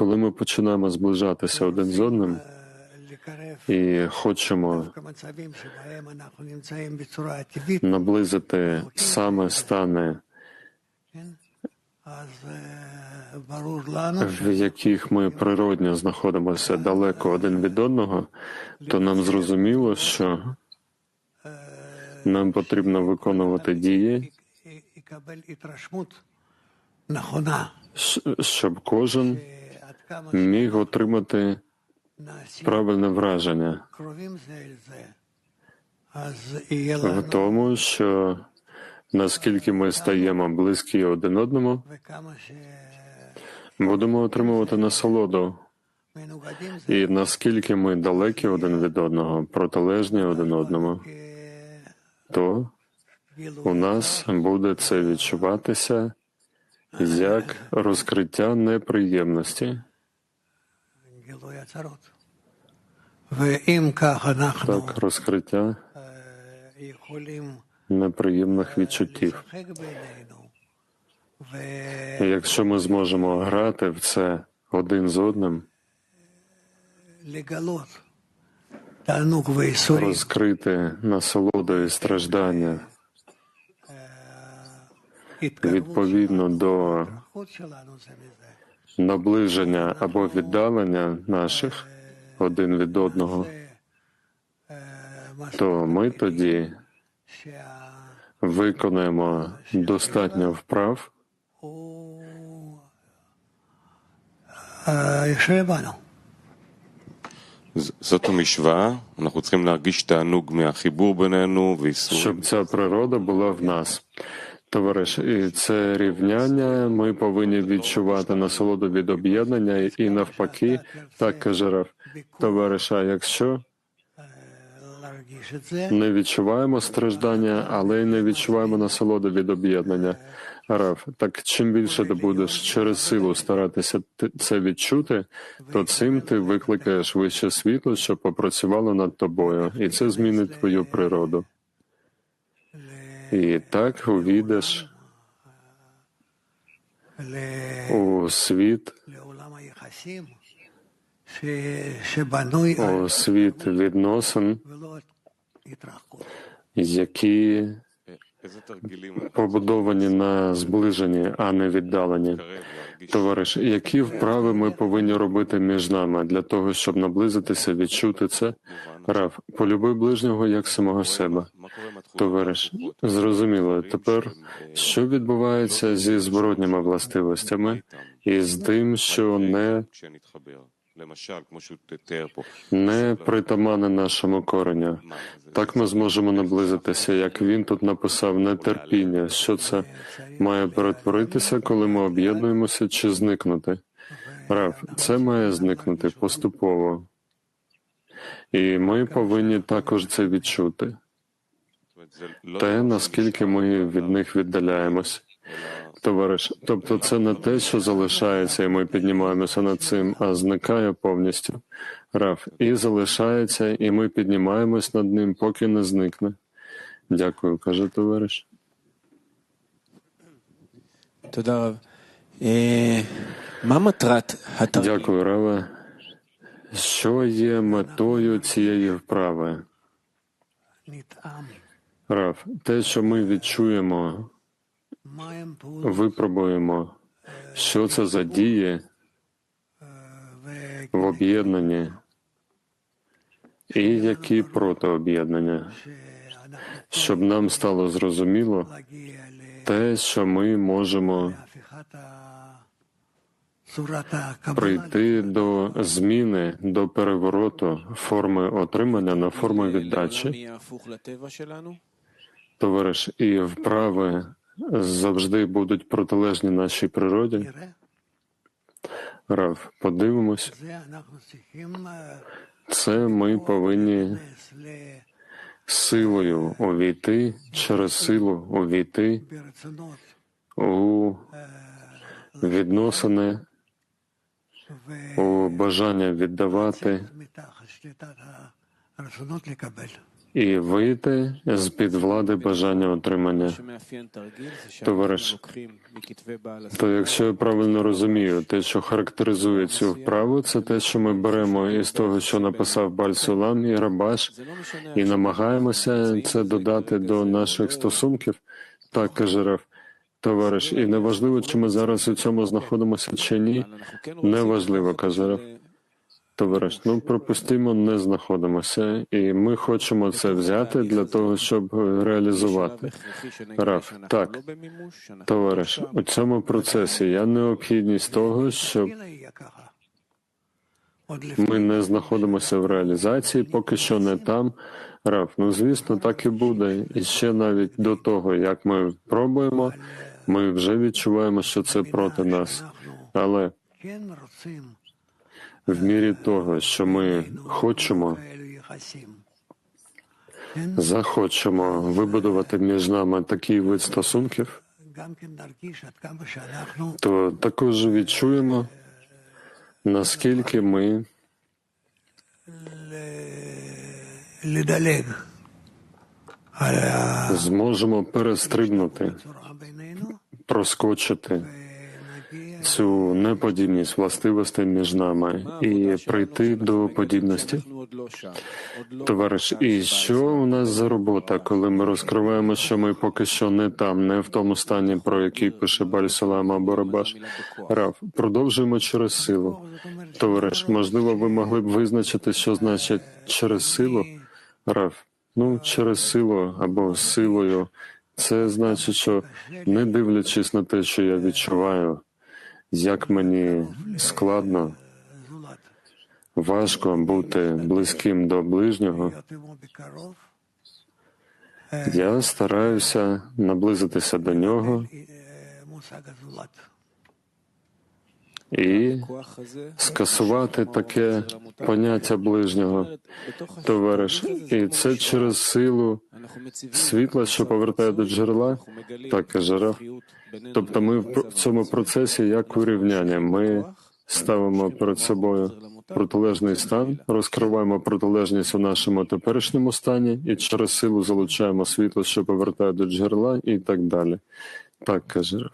коли ми починаємо зближатися один з одним і хочемо наблизити саме стани, в яких ми природньо знаходимося далеко один від одного, то нам зрозуміло, що нам потрібно виконувати дії, щоб кожен міг отримати правильне враження в тому, що наскільки ми стаємо близькі один одному, будемо отримувати насолоду. І наскільки ми далекі один від одного, протилежні один одному, то у нас буде це відчуватися як розкриття неприємності. Так, розкриття неприємних відчуттів. І якщо ми зможемо грати в це один з одним, розкрити насолоду і страждання. Відповідно до наближення або віддалення наших один від одного, то ми тоді виконаємо достатньо вправ, ז- זאת המשוואה, אנחנו צריכים להרגיש תענוג מהחיבור בינינו ואיסור. Товариш, і це рівняння ми повинні відчувати насолоду від об'єднання і навпаки, так каже Раф. Товариш, а якщо не відчуваємо страждання, але й не відчуваємо насолоду від об'єднання. Раф, так чим більше ти будеш через силу старатися ти- це відчути, то цим ти викликаєш вище світло, щоб попрацювало над тобою, і це змінить твою природу. І так увійдеш у світ, у світ відносин, які побудовані на зближенні, а не віддалені. Товариш, які вправи ми повинні робити між нами для того, щоб наблизитися, відчути це? Рав, полюби ближнього як самого себе товариш. Зрозуміло тепер, що відбувається зі зворотніми властивостями і з тим, що не не притамане нашому кореню. Так ми зможемо наблизитися, як він тут написав, нетерпіння. Що це має перетворитися, коли ми об'єднуємося чи зникнути? Рав, це має зникнути поступово, і ми повинні також це відчути те, наскільки ми від них віддаляємось. Товариш, тобто це не те, що залишається, і ми піднімаємося над цим, а зникає повністю Раф. І залишається, і ми піднімаємось над ним, поки не зникне. Дякую, каже товариш. Дякую, Раве. Що є метою цієї вправи? Рав, те, що ми відчуємо, випробуємо, що це за дії в об'єднанні і які проти об'єднання, щоб нам стало зрозуміло те, що ми можемо прийти до зміни, до перевороту форми отримання на форму віддачі. Товариш, і вправи завжди будуть протилежні нашій природі. Рав, подивимось, це ми повинні силою увійти, через силу увійти у відносини, у бажання віддавати і вийти з під влади бажання отримання. Товариш, то якщо я правильно розумію, те, що характеризує цю вправу, це те, що ми беремо із того, що написав Бальсулам і Рабаш, і намагаємося це додати до наших стосунків, так каже Раф. Товариш, і неважливо, чи ми зараз у цьому знаходимося чи ні. Неважливо, каже Раф. Товариш, ну пропустимо, не знаходимося, і ми хочемо це взяти для того, щоб реалізувати. Раф, так, товариш, у цьому процесі я необхідність того, щоб ми не знаходимося в реалізації, поки що не там. Раф, ну звісно, так і буде. І ще навіть до того, як ми пробуємо, ми вже відчуваємо, що це проти нас. Але в мірі того, що ми хочемо, захочемо вибудувати між нами такий вид стосунків, то також відчуємо, наскільки ми зможемо перестрибнути, проскочити цю неподібність властивостей між нами і прийти до подібності. Товариш, і що у нас за робота, коли ми розкриваємо, що ми поки що не там, не в тому стані, про який пише Бальсалама Барабаш Рав. Продовжуємо через силу. Товариш, можливо, ви могли б визначити, що значить через силу Рав. Ну, через силу або силою. Це значить, що не дивлячись на те, що я відчуваю, як мені складно, важко бути близьким до ближнього. Я стараюся наблизитися до нього і скасувати таке поняття ближнього товариш. І це через силу світла, що повертає до джерела, так каже Раф. Тобто, ми в цьому процесі як урівняння. Ми ставимо перед собою. Протилежний стан розкриваємо протилежність у нашому теперішньому стані і через силу залучаємо світло, що повертає до джерела, і так далі. Так каже.